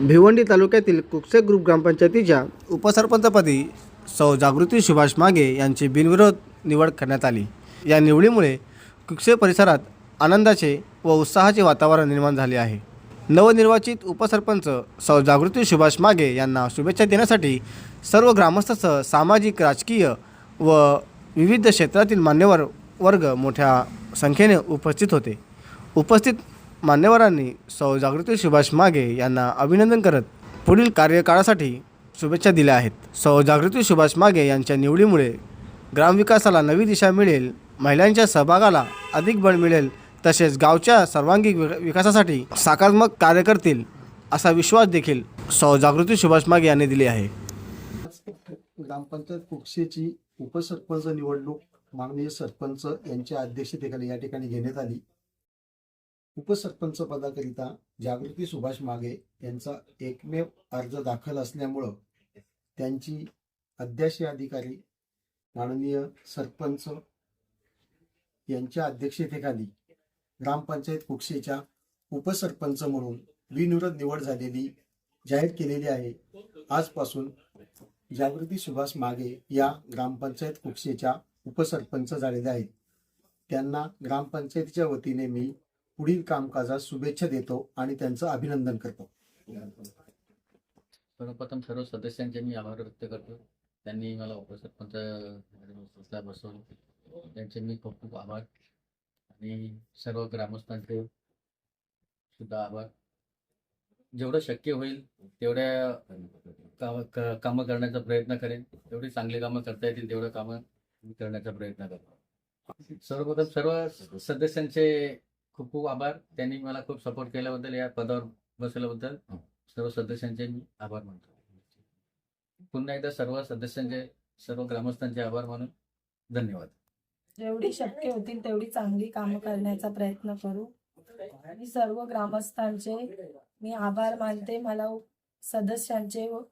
भिवंडी तालुक्यातील कुकसे ग्रुप ग्रामपंचायतीच्या उपसरपंचपदी सौ जागृती सुभाष मागे यांची बिनविरोध निवड करण्यात आली. या निवडीमुळे कुकसे परिसरात आनंदाचे व उत्साहाचे वातावरण निर्माण झाले आहे. नवनिर्वाचित उपसरपंच सौ जागृती सुभाष मागे यांना शुभेच्छा देण्यासाठी सर्व ग्रामस्थसह सामाजिक राजकीय व विविध क्षेत्रातील मान्यवर वर्ग मोठ्या संख्येने उपस्थित होते. उपस्थित मान्यवरांनी सौ जागृती सुभाष मागे यांना अभिनंदन करत पुढील कार्यकाळासाठी शुभेच्छा दिल्या आहेत. सौ जागृती सुभाष मागे यांच्या निवडीमुळे ग्रामविकासाला नवी दिशा मिळेल महिलांच्या सहभागाला अधिक बळ मिळेल तसेच गावच्या सर्वांगीण विकासासाठी सकारात्मक कार्य करतील असा विश्वास देखील सौ जागृती सुभाष मागे यांनी दिली आहे. ग्रामपंचायत कुक्षेची उपसरपंच निवडणूक माननीय सरपंच यांच्या अध्यक्षतेखाली या ठिकाणी घेण्यात आली. उपसरपंच पदाकरिता जागृती सुभाष मागे यांचा एकमेव अर्ज दाखल असल्यामुळं त्यांची अध्यक्ष अधिकारी माननीय सरपंच यांच्या अध्यक्षतेखाली ग्रामपंचायत कुक्षेच्या उपसरपंच म्हणून बिनविरोध निवड झालेली जाहीर केलेली आहे. आजपासून जागृती सुभाष मागे या ग्रामपंचायत कुक्षेच्या उपसरपंच झालेल्या आहेत. त्यांना ग्रामपंचायतीच्या वतीने मी पुढील कामकाजास शुभेच्छा देतो आणि त्यांचं अभिनंदन करतो. सर्वप्रथम सर्व सदस्यांचे मी आभार व्यक्त करतो. त्यांनी मला उपसरपंच बसवलं. त्यांचे मी खूप खूप आभार. आणि सर्व ग्रामस्थांचे सुद्धा आभार. जेवढं शक्य होईल तेवढ्या क- कामं करण्याचा प्रयत्न करेन. तेवढी चांगली कामं करता येतील तेवढं कामं मी करण्याचा प्रयत्न करतो. सर्वप्रथम सर्व सदस्यांचे खूप खूप आभार. त्यांनी मला खूप सपोर्ट केल्याबद्दल या पदावर बसवल्याबद्दल सर्व सदस्यांचे मी आभार मानतो. पुन्हा एकदा सर्व सदस्यांचे सर्व ग्रामस्थांचे आभार मानून धन्यवाद. जेवढी शक्य होतील तेवढी चांगली कामं करण्याचा प्रयत्न करू. आणि सर्व ग्रामस्थांचे मी आभार मानते. मला सदस्यांचे व-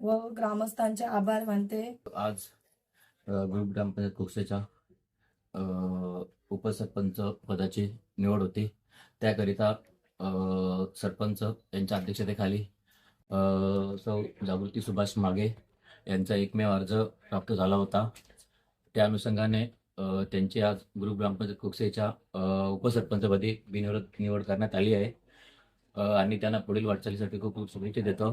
व ग्रामस्थांचे आभार मानते. आज ग्रुप ग्रामपंचायत कुक्षेच्या अ, उपसरपंच पदाची निवड होती. त्याकरिता सरपंच यांच्या अध्यक्षतेखाली सौ जागृती सुभाष मागे यांचा एकमेव अर्ज प्राप्त झाला होता. त्या अनुषंगाने त्यांची आज ग्रुप ग्रामपंचायत कुक्सेच्या उपसरपंचपदी बिनविरोध निवड करण्यात आली आहे. आणि त्यांना पुढील वाटचालीसाठी खूप खूप शुभेच्छा देतो.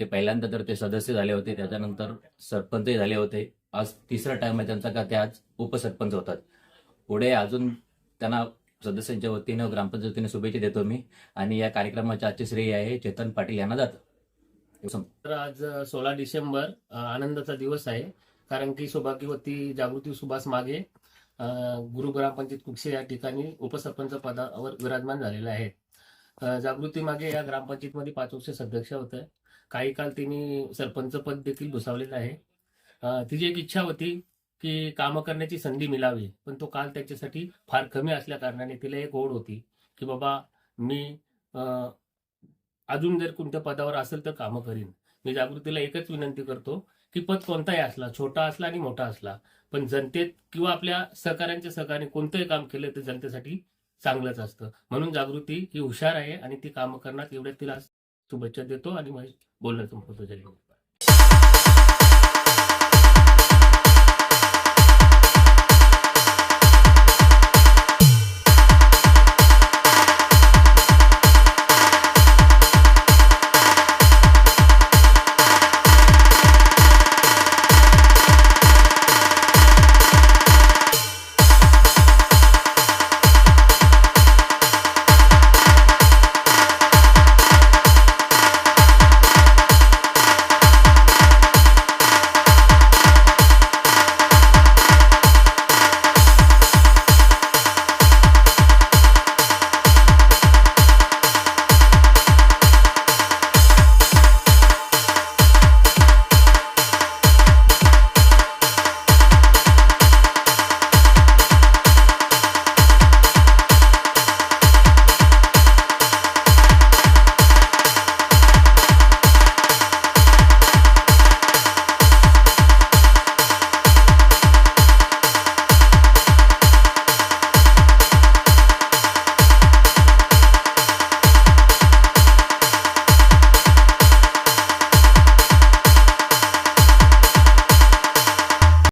ते पहिल्यांदा तर ते सदस्य झाले होते त्याच्यानंतर सरपंचही झाले होते. आज तिसरा टाइम आहे त्यांचा का ते आज उपसरपंच होतात. पुढे अजून त्यांना सदस्यांच्या वतीनं ग्रामपंचायत वतीने शुभेच्छा देतो मी. आणि या कार्यक्रमाचे आजचे श्रेय आहे चेतन पाटील यांना जातं. तर आज सोळा डिसेंबर आनंदाचा दिवस आहे. कारण की सौभाग्यवती जागृती सुभाष मागे. गुरु ग्रामपंचायत कुक्षे या ठिकाणी उपसरपंच पदावर विराजमान झालेला आहे जागृती मागे या ग्रामपंचायतमध्ये पाच वर्ष सदस्य होते. काही काळ तिने सरपंच पद देखील भुसावलेलं आहे. तिची एक इच्छा होती की कामं करण्याची संधी मिळावी. पण तो काल त्याच्यासाठी फार कमी असल्या कारणाने तिला एक ओढ होती की बाबा मी अजून जर कोणत्या पदावर असेल तर कामं करीन. मी जागृतीला एकच विनंती करतो की पद कोणताही असला छोटा असला आणि मोठा असला पण जनतेत किंवा आपल्या सहकाऱ्यांच्या सहकार्याने कोणतंही काम केलं तर जनतेसाठी चांगलंच असतं. म्हणून जागृती ही हुशार आहे आणि ती कामं करण्यात एवढ्या तिला शुभेच्छा देतो आणि बोलण्याचं महत्त्व झाले